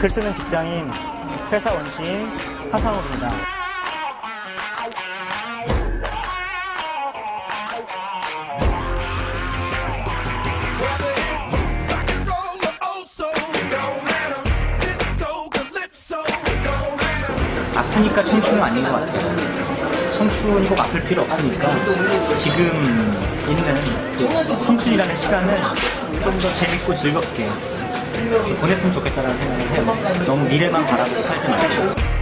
글 쓰는 직장인 회사 원시인 matter. 아프니까 청춘은 아닌 것 같아요. 청춘이 꼭 아플 필요 없으니까 지금 있는 그 청춘이라는 시간을 좀 더 재밌고 즐겁게 보냈으면 좋겠다는 생각을 해요. 너무 미래만 바라보고 살지 말고.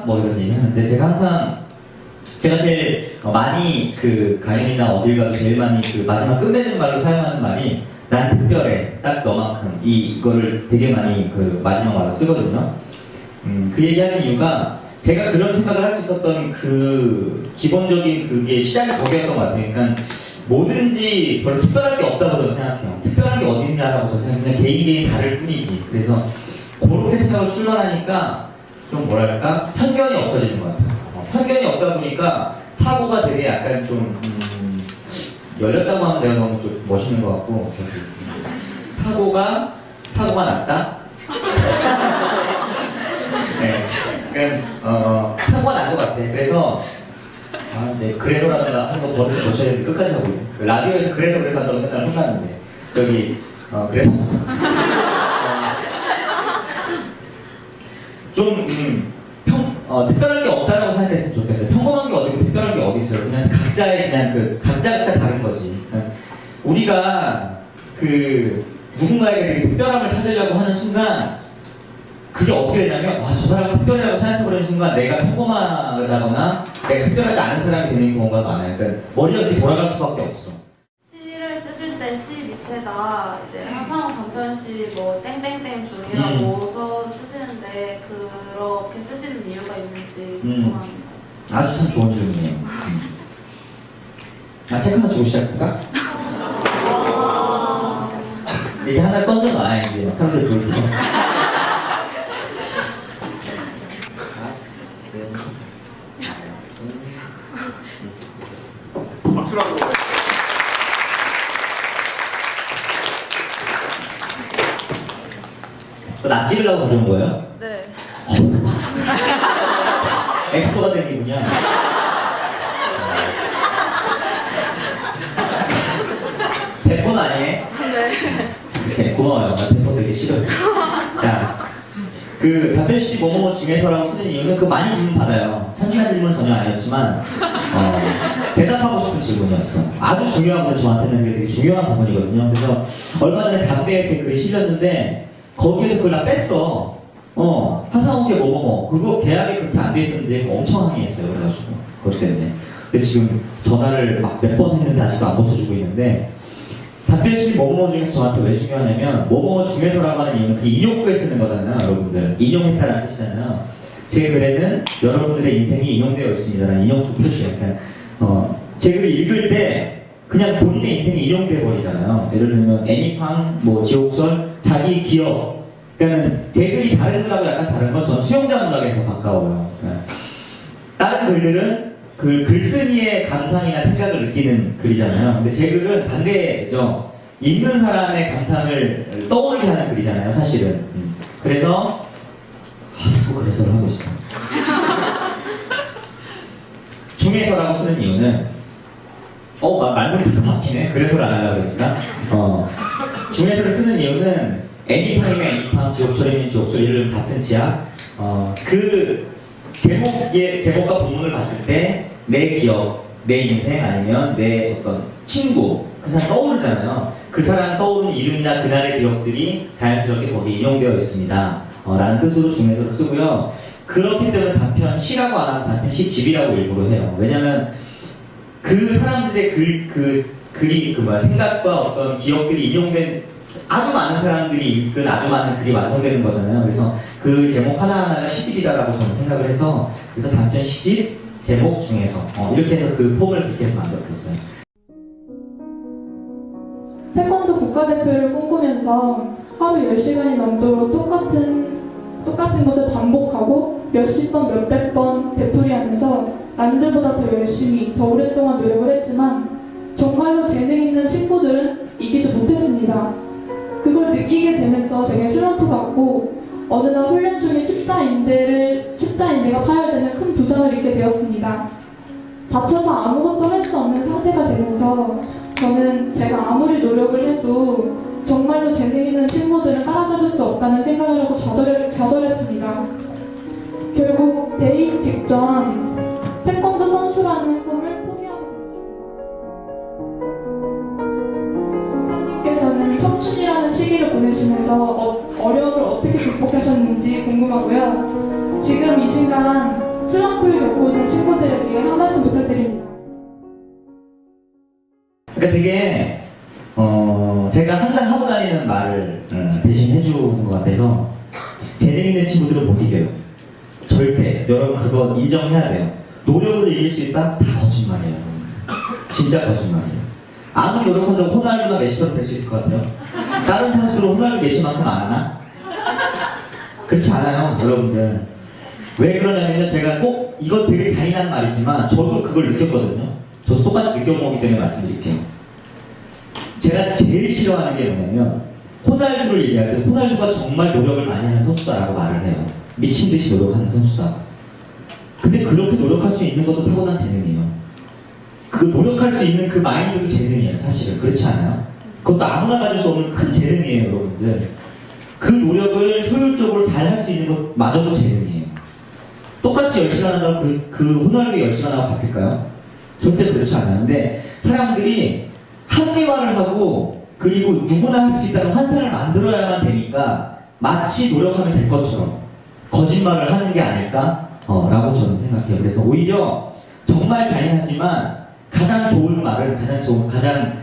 특별한 뭐 이런 얘기 하는데 제가 항상 제가 제일 어, 많이 그 가연이나 어딜 가도 제일 많이 그 마지막 끝맺은 말로 사용하는 말이 난 특별해 딱 너만큼 이 이거를 되게 많이 그 마지막 말로 쓰거든요. 음, 그 얘기하는 이유가 제가 그런 생각을 할 수 있었던 그 기본적인 그게 시작이 거기였던 것 같아요. 그러니까 뭐든지 별로 특별할 게 없다고 저는 생각해요. 특별한 게 어디 있냐라고 저는 생각해요. 개인 개인 다를 뿐이지. 그래서 그렇게 생각을 출발하니까 좀 뭐랄까 편견이 없어지는 것 같아요. 어, 편견이 없다 보니까 사고가 되게 약간 좀 음, 열렸다고 하면 내가 너무 좀 멋있는 것 같고 사고가 사고가 났다. 네, 그러니까 어, 사고가 난 것 같아. 그래서 아, 네, 그래서라도 나 한번 버릇을 고쳐야 되는데 끝까지 하고 있네. 그 라디오에서 그래서 그래서 한다고 맨날 혼나는데 저기 어, 그래서 좀 음, 평, 어, 특별한 게 없다라고 생각했으면 좋겠어요. 평범한 게 어디고 특별한 게 어디 있어요. 그냥 각자의 그냥 그 각자 각자 다른 거지. 우리가 그 누군가에게 되게 특별함을 찾으려고 하는 순간 그게 어떻게 되냐면 와 저 사람은 특별하다고 생각해버리는 순간 내가 평범하다거나 내가 특별하지 않은 사람이 되는 경우가 많아요. 그러니까 머리가 이렇게 돌아갈 수밖에 없어. 시를 쓰실 때 시 밑에다 이제 하상 우 단편시 뭐 땡땡땡 중이라고 써 쓰시는데 그렇게 쓰시는 이유가 있는지 음. 궁금합니다. 아주 참 좋은 질문이에요. 음. 아, 책 하나 주고 시작할까? 이제 하나 건져놔야지. 막 사람들 졸고. 나 찍으려고 그런 거예요? 네. 엑소가 된 기분이야. 대본 아니에요? 네. 이렇게 고마워요. 나 대본 되게 싫어요. 자, 그 답변 씨 뭐뭐 중에서라고 쓰는 이유는 그 많이 질문 받아요. 참신한 질문은 전혀 아니었지만 어, 대답하고 싶은 질문이었어. 아주 중요한 건 저한테는 되게 중요한 부분이거든요. 그래서 얼마 전에 담배에 제 글이 실렸는데 거기에서 그걸 다 뺐어. 어, 하상욱의 뭐뭐뭐. 그거 계약이 그렇게 안 돼 있었는데 엄청 항의했어요. 그래가지고. 그것 때문에. 근데 지금 전화를 막 몇 번 했는데 아직도 안 고쳐주고 있는데 답변 씨 뭐뭐 중에서 저한테 왜 중요하냐면 뭐뭐 중에서라고 하는 이유는 그 인용구에 쓰는 거잖아요, 여러분들. 인용했다는 뜻이잖아요. 제 글에는 여러분들의 인생이 인용되어 있습니다라는 인용구 표시예요. 그러니까 어, 제 글을 읽을 때 그냥 본인의 인생이 인용돼 버리잖아요. 예를 들면 애니팡, 뭐 지옥설, 자기 기억. 그러니까 제 글이 다른 글하고 약간 다른 건 저는 수용자 문학에 더 가까워요. 그러니까 다른 글들은 그 글쓴이의 감상이나 생각을 느끼는 글이잖아요. 근데 제 글은 반대죠. 읽는 사람의 감상을 떠올리게 하는 글이잖아요, 사실은. 음. 그래서 아, 자꾸 그래서를 하고 있어. 중에서라고 쓰는 이유는 어, 다 막히네. 그래서를 안 하려고 그러니까. 어, 중에서를 쓰는 이유는 애니팡이면 애니팡, 지옥철이면 지옥철, 이를 같은 지야. 어, 그 제목의 제목과 본문을 봤을 때 내 기억, 내 인생 아니면 내 어떤 친구 그 사람 떠오르잖아요. 그 사람 떠오르는 이름이나 그날의 기억들이 자연스럽게 거기에 인용되어 있습니다. 어, 라는 뜻으로 중에서를 쓰고요. 그렇기 때문에 단편 시라고 안 하고 단편 시집이라고 일부러 해요. 왜냐면 그 사람들의 글, 그, 글이, 그 뭐야, 생각과 어떤 기억들이 인용된 아주 많은 사람들이 읽은 아주 많은 글이 완성되는 거잖아요. 그래서 그 제목 하나하나가 시집이다라고 저는 생각을 해서 그래서 단편 시집 제목 중에서 어, 이렇게 해서 그 폼을 그렇게 해서 만들었었어요. 태권도 국가대표를 꿈꾸면서 하루 10시간이 넘도록 똑같은, 똑같은 것을 반복하고 몇십 번, 몇백 번 되풀이하면서 남들보다 더 열심히, 더 오랫동안 노력을 했지만 정말로 재능 있는 친구들은 이기지 못했습니다. 그걸 느끼게 되면서 제게 슬럼프가 왔고 어느 날 훈련 중에 십자인대를, 십자인대가 파열되는 큰 부상을 입게 되었습니다. 다쳐서 아무것도 할 수 없는 상태가 되면서 저는 제가 아무리 노력을 해도 정말로 재능 있는 친구들은 따라잡을 수 없다는 생각을 하고 좌절, 좌절했습니다. 결국 대입 직전 궁금하고요. 지금 이 순간 슬럼프를 겪고 있는 친구들을 위해 한 말씀 부탁드립니다. 그러니까 되게 어 제가 항상 하고 다니는 말을 음, 대신 해주는 것 같아서 재능 있는 친구들은 못 이겨요. 절대 여러분 그거 인정해야 돼요. 노력으로 이길 수 있다? 다 거짓말이에요. 진짜 거짓말이에요. 아무리 노력한다고 호날두나 메시처럼 될 수 있을 것 같아요. 다른 선수로 호날두 메시만큼 안 하나? 그렇지 않아요, 여러분들. 왜 그러냐면요, 제가 꼭 이거 되게 잔인한 말이지만 저도 그걸 느꼈거든요. 저도 똑같이 느껴보기 때문에 말씀드릴게요. 제가 제일 싫어하는 게 뭐냐면 호날두를 얘기할 때 호날두가 정말 노력을 많이 하는 선수다라고 말을 해요. 미친 듯이 노력하는 선수다. 근데 그렇게 노력할 수 있는 것도 타고난 재능이에요. 그 노력할 수 있는 그 마인드도 재능이에요, 사실은. 그렇지 않아요? 그것도 아무나 가질 수 없는 큰 재능이에요, 여러분들. 그 노력을 효율적으로 잘 할 수 있는 것마저도 재능이에요. 똑같이 열심히 한다고 그, 그 호날두가 열심히 하나가 같을까요? 절대 그렇지. 근데 사람들이 합리화를 하고 그리고 누구나 할 수 있다는 환상을 만들어야만 되니까 마치 노력하면 될 것처럼 거짓말을 하는 게 아닐까? 어, 라고 저는 생각해요. 그래서 오히려 정말 잔인하지만 가장 좋은 말을 가장 좋은 가장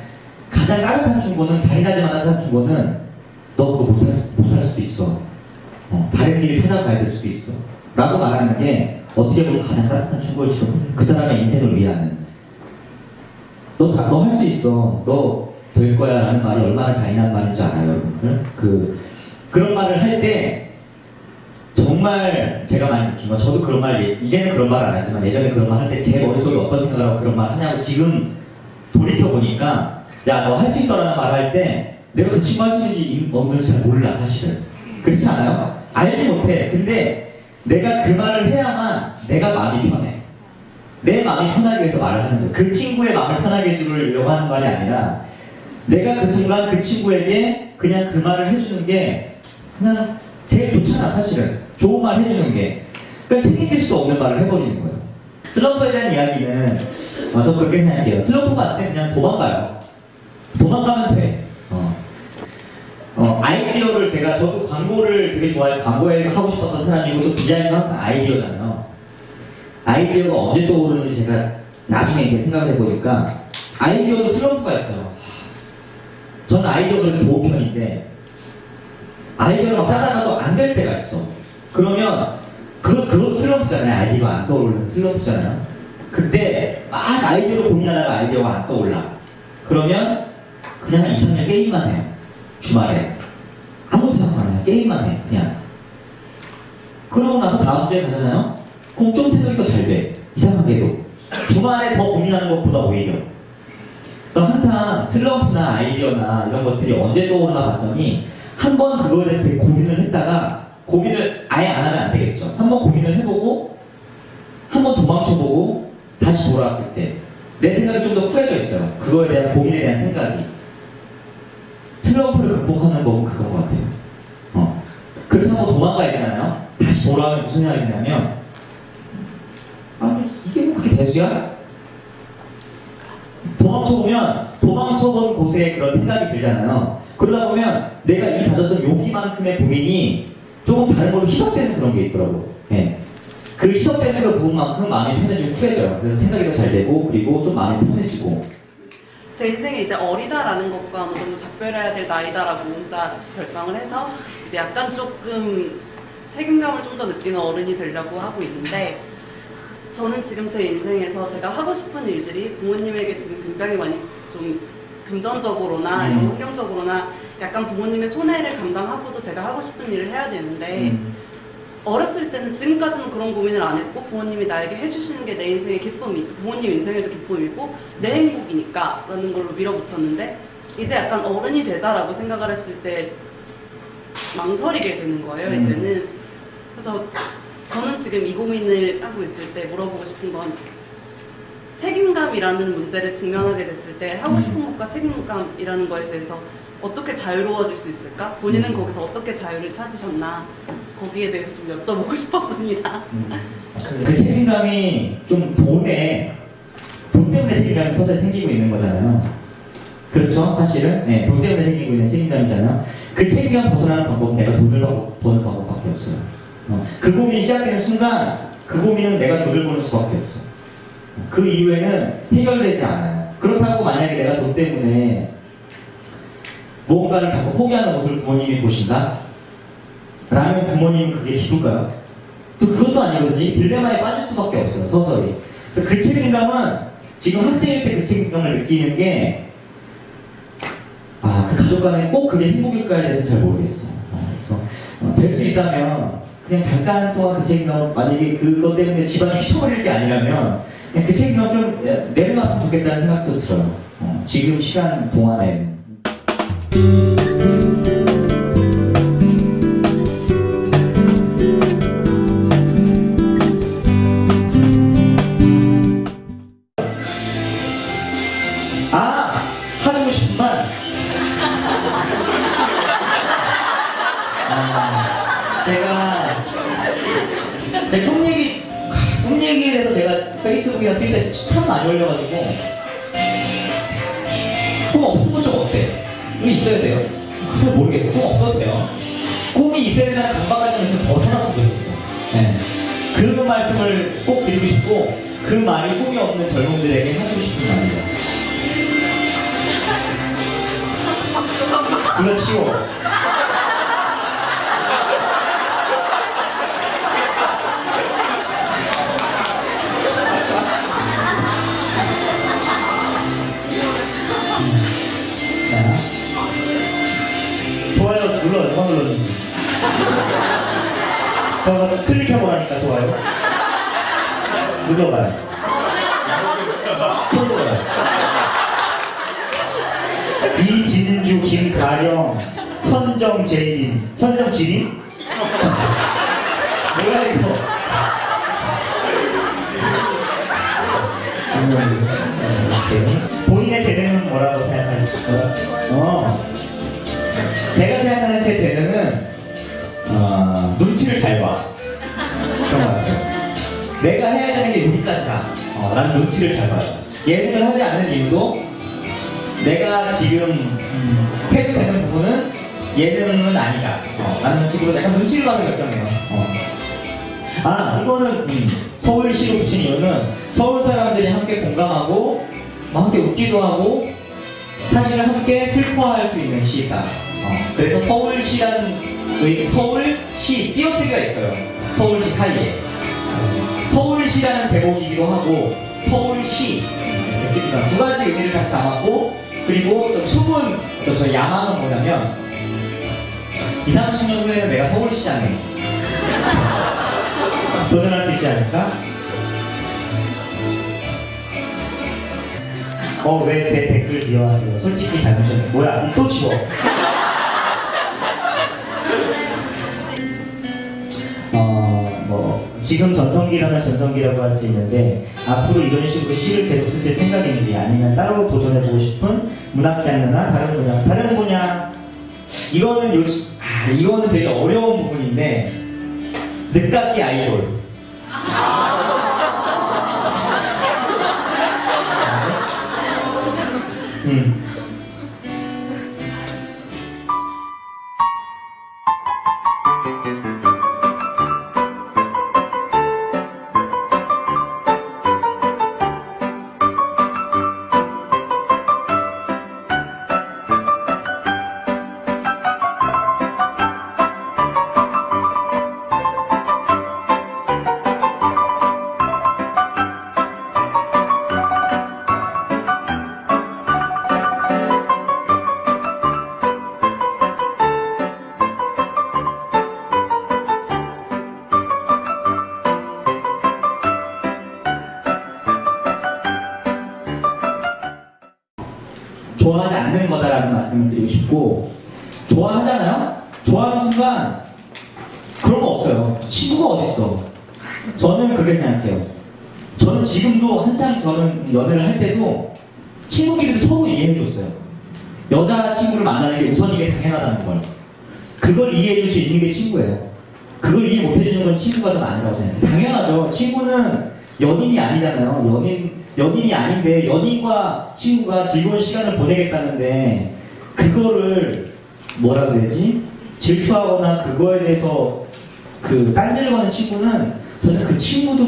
가장 따뜻한 충고는 잔인하지만 따뜻한 충고는 너 그거 못할, 수- 못할 수도 있어. 어, 다른 길을 찾아가야 될 수도 있어. 라고 말하는 게 어떻게 보면 가장 따뜻한 충고일지도. 그 사람의 인생을 위하는. 너, 너 할 수 있어. 너 될 거야. 라는 말이 얼마나 잔인한 말인 줄 알아요, 여러분들? 그, 그런 말을 할 때, 정말 제가 많이 느낀 건, 저도 그런 말, 예- 이제는 그런 말 안 하지만 예전에 그런 말 할 때 제 머릿속에 어떤 생각을 하고 그런 말 하냐고 지금 돌이켜보니까, 야, 너 할 수 있어. 라는 말 할 때, 내가 수 있는지 없는지 잘 몰라, 사실은. 그렇지 않아요? 알지 못해. 근데 내가 그 말을 해야만 내가 마음이 편해. 내 마음이 편하기 위해서 말을 하는 거예요. 그 친구의 마음을 편하게 해주려고 하는 말이 아니라 내가 그 순간 그 친구에게 그냥 그 말을 해주는 게 그냥 제일 좋잖아 사실은 좋은 말 해주는 게 그러니까 책임질 수 없는 말을 해버리는 거예요. 슬럼프에 대한 이야기는 어, 저 그렇게 생각해요. 슬럼프 봤을 때 그냥 도망가요. 도망가면 돼. 아이디어를 제가 저도 광고를 되게 좋아해요. 광고에 하고 싶었던 사람이고 또 디자인도 항상 아이디어잖아요. 아이디어가 언제 떠오르는지 제가 나중에 이렇게 생각을 해보니까 아이디어도 슬럼프가 있어요. 저는 아이디어가 그래도 좋은 편인데 아이디어를 막 짜다가도 안 될 때가 있어. 그러면 그, 그것도 슬럼프잖아요. 아이디어가 안 떠오르는 슬럼프잖아요. 그때 막 아이디어를 고민하다가 아이디어가 안 떠올라. 그러면 그냥 한 2, 3년 게임만 해요. 주말에. 아무 생각 안 해요. 게임만 해. 그냥. 그러고 나서 다음 주에 가잖아요. 그럼 좀 생각이 더 잘 돼. 이상하게도. 주말에 더 고민하는 것보다 오히려. 항상 슬럼프나 아이디어나 이런 것들이 언제 떠오르나 봤더니 한 번 그거에 대해서 고민을 했다가 고민을 아예 안 하면 안 되겠죠. 한 번 고민을 해보고 한 번 도망쳐보고 다시 돌아왔을 때 내 생각이 좀 더 쿨해져 있어요. 그거에 대한 고민에 대한 생각이. 슬럼프를 극복하는 법은. 어. 그렇다고 도망가야 되잖아요. 다시 돌아오면 무슨 생각이 드냐면 아니 이게 뭐 그렇게 대수야? 도망쳐보면 도망쳐본 곳에 그런 생각이 들잖아요. 그러다 보면 내가 이 가졌던 여기만큼의 고민이 조금 다른 걸로 희석되는 그런 게 있더라고. 예. 그 희석되는 그 부분만큼 마음이 편해지고 쿨해져요. 그래서 생각이 더 잘 되고 그리고 좀 마음이 편해지고 제 인생에 이제 어리다라는 것과 어느 정도 작별해야 될 나이다라고 혼자 결정을 해서 이제 약간 조금 책임감을 좀 더 느끼는 어른이 되려고 하고 있는데 저는 지금 제 인생에서 제가 하고 싶은 일들이 부모님에게 지금 굉장히 많이 좀 금전적으로나 이런 음. 환경적으로나 약간 부모님의 손해를 감당하고도 제가 하고 싶은 일을 해야 되는데 음. 어렸을 때는 지금까지는 그런 고민을 안 했고 부모님이 나에게 해주시는 게 내 인생의 기쁨이 부모님 인생에도 기쁨이고 내 행복이니까 라는 걸로 밀어붙였는데 이제 약간 어른이 되자라고 생각을 했을 때 망설이게 되는 거예요 음. 이제는 그래서 저는 지금 이 고민을 하고 있을 때 물어보고 싶은 건 책임감이라는 문제를 직면하게 됐을 때 하고 싶은 음. 것과 책임감이라는 거에 대해서 어떻게 자유로워질 수 있을까? 본인은 음. 거기서 어떻게 자유를 찾으셨나? 거기에 대해서 좀 여쭤보고 싶었습니다. 그 책임감이 좀 돈에 돈 때문에 책임감이 서서히 생기고 있는 거잖아요. 그렇죠? 사실은 네, 돈 때문에 생기고 있는 책임감이잖아요. 그 책임감 벗어나는 방법은 내가 돈을 버- 버는 방법밖에 없어요. 어, 그 고민이 시작되는 순간 그 고민은 내가 돈을 버는 수밖에 없어. 그 이후에는 해결되지 않아요. 그렇다고 만약에 내가 돈 때문에 무언가를 자꾸 포기하는 모습을 부모님이 보신다? 라면 부모님은 그게 기쁠까요? 또 그것도 아니거든요. 이 딜레마에 빠질 수밖에 없어요. 서서히. 그래서 그 책임감은 지금 학생일 때 그 책임감을 느끼는 게 아, 그 가족 간에 꼭 그게 행복일까에 대해서 잘 모르겠어요. 어, 그래서 될 수 있다면 그냥 잠깐 동안 그 책임감 만약에 그것 때문에 집안이 휘청거릴 게 아니라면 그 책임감 좀 내려놨으면 좋겠다는 생각도 들어요. 어, 지금 시간 동안에는. 아! 네. 그런 말씀을 꼭 드리고 싶고, 그 말이 꿈이 없는 젊은들에게 하시고 싶은 말이에요. 이거 치워. 좋아요. 눌러봐요. 또 눌러요. 이진주, 김가령, 현정재인, 현정진임? 뭐야 이거? 본인의 재능은 뭐라고 생각하십니까? 어. 여기까지다. 어, 라는 눈치를 잘 봐요. 예능을 하지 않는 이유도 내가 지금 음, 해도 되는 부분은 예능은 아니다. 어, 라는 식으로 약간 눈치를 봐서 결정해요. 어. 아, 이거는 음, 서울시로 붙인 이유는 서울 사람들이 함께 공감하고 뭐 함께 웃기도 하고 사실은 함께 슬퍼할 수 있는 시다. 어, 그래서 서울시라는 의- 서울시 띄어쓰기가 있어요. 서울시 사이에. 서울시라는 제목이기도 하고 서울시 두 가지 의미를 같이 담았고 그리고 좀 숨은 어떤 저 야망은 뭐냐면 2, 30년 후에는 내가 서울시장에 도전할 수 있지 않을까? 어, 왜 제 댓글 미워하세요? 솔직히 잘못했네. 뭐야, 또 치워. 지금 전성기라면 전성기라고 할 수 있는데, 앞으로 이런 식으로 시를 계속 쓰실 생각인지, 아니면 따로 도전해보고 싶은 문학 장르나 다른 분야, 다른 분야, 이거는 요, 아, 이거는 되게 어려운 부분인데, 늦깎이 아이돌. 음. 말씀을 드리고 싶고 좋아하잖아요? 좋아하는 순간 그런 거 없어요. 친구가 어딨어. 저는 그렇게 생각해요. 저는 지금도 한창 저는 연애를 할 때도 친구끼리도 서로 이해해줬어요. 여자친구를 만나는 게 우선이게 당연하다는 걸. 그걸 이해해줄 수 있는 게 친구예요. 그걸 이해 못해주는 건 친구가 전 아니라고 생각해요. 당연하죠. 친구는 연인이 아니잖아요. 연인, 연인이 아닌데 연인과 친구가 즐거운 시간을 보내겠다는데 그거를 뭐라 그래야지? 질투하거나 그거에 대해서 그 딴지를 거는 친구는 저는 그 친구도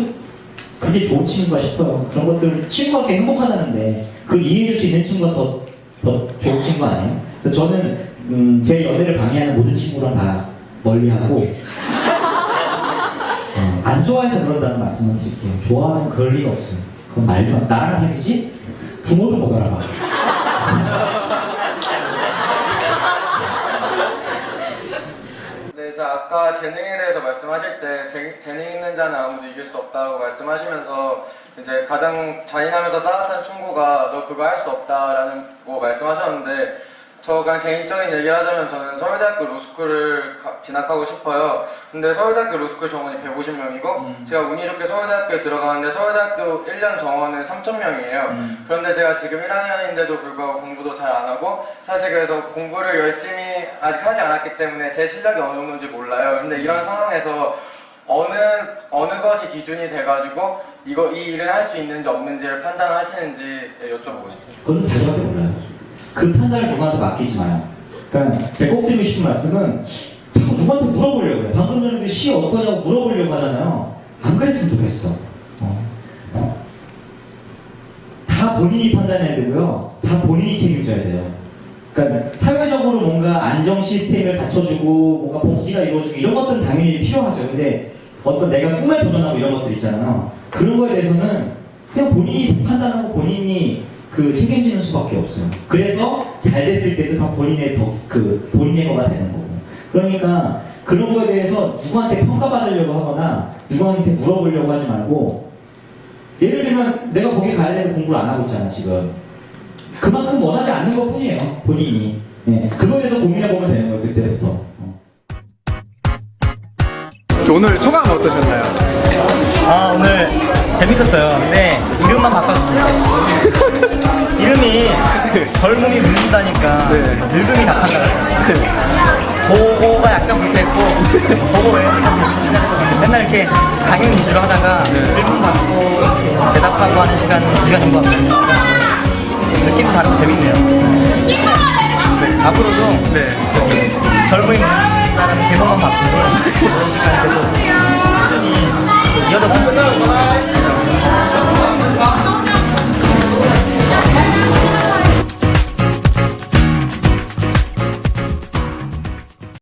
그게 좋은 친구가 싶어요. 그런 것들 친구가 이렇게 행복하다는데 그걸 이해해줄 수 있는 친구가 더, 더 좋은 친구 아니에요? 저는 음, 제 연애를 방해하는 모든 친구랑 다 멀리하고 어, 안 좋아해서 그런다는 말씀을 드릴게요. 좋아하면 그럴 리가 없어요. 그건 말도 안 나랑 사귀지? 부모도 못 알아봐. 네, 자 아까 재능에 대해서 말씀하실 때 재, 재능 있는 자는 아무도 이길 수 없다고 말씀하시면서 이제 가장 잔인하면서 따뜻한 충고가 너 그거 할 수 없다라는 거 말씀하셨는데 저 그냥 개인적인 얘기를 하자면 저는 서울대학교 로스쿨을 가- 진학하고 싶어요. 근데 서울대학교 로스쿨 정원이 150명이고 제가 운이 좋게 서울대학교에 들어가는데 서울대학교 1년 정원은 3,000명이에요. 그런데 제가 지금 1학년인데도 불구하고 공부도 잘 안 하고 사실 그래서 공부를 열심히 아직 하지 않았기 때문에 제 실력이 어느 정도인지 몰라요. 근데 이런 상황에서 어느 어느 것이 기준이 돼가지고 이거 이 일을 할 수 있는지 없는지를 판단하시는지 여쭤보고 싶습니다. 그건 몰라요. 그 판단을 누구한테 맡기지 마요. 그러니까 제가 꼭 드리고 싶은 말씀은 자꾸 누구한테 물어보려고 해요. 방금 전에 그시 어떠냐고 물어보려고 하잖아요. 안 그랬으면 좋겠어. 어. 어. 다 본인이 판단해야 되고요. 다 본인이 책임져야 돼요. 그러니까 사회적으로 뭔가 안정 시스템을 갖춰주고 뭔가 복지가 이루어지고 이런 것들은 당연히 필요하죠. 근데 어떤 내가 꿈에 도전하고 이런 것들 있잖아요. 그런 거에 대해서는 그냥 본인이 판단하고 본인이 그 책임지는 수밖에 없어요. 그래서 잘 됐을 때도 다 본인의 더, 그 본인의 거가 되는 거고. 그러니까 그런 거에 대해서 누구한테 평가받으려고 하거나 누구한테 물어보려고 하지 말고 예를 들면 내가 거기 가야 되는데 공부를 안 하고 있잖아 지금. 그만큼 원하지 않는 것 뿐이에요 본인이. 예. 그거에 대해서 고민해 보면 되는 거예요 그때부터. 어. 오늘 소감 어떠셨나요? 아 오늘 재밌었어요. 근데 이름만 바꿨습니다. 이름이 젊음이 묻는다니까 네. 늙음이 답한다. 그거가 약간 불쾌했고 그거 외에는 맨날 이렇게 강연 위주로 하다가 네. 질문 받고 이렇게 대답하고 하는 시간 우리가 된것 같거든요. 느낌도 다르고 재밌네요. 네, 앞으로도 네. 젊음이 묻는다라는 제목만 바꾸고 그런 시간이 계속 你要的。